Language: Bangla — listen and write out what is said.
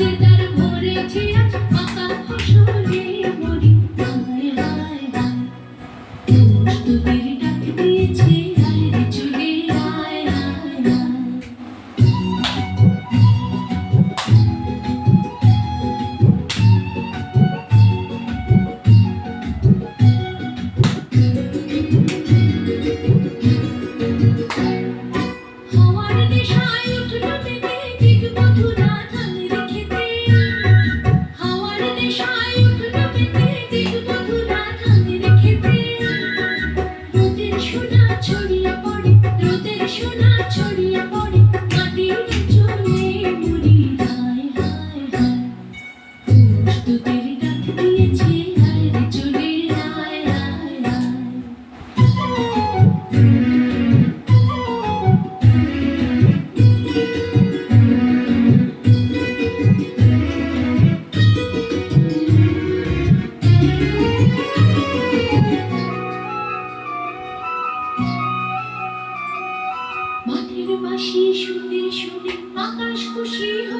নদীর তার ভরেছে আজ পাতা ফসল মাটির বাসি শুনে শুনে আকাশ খুশি হয়।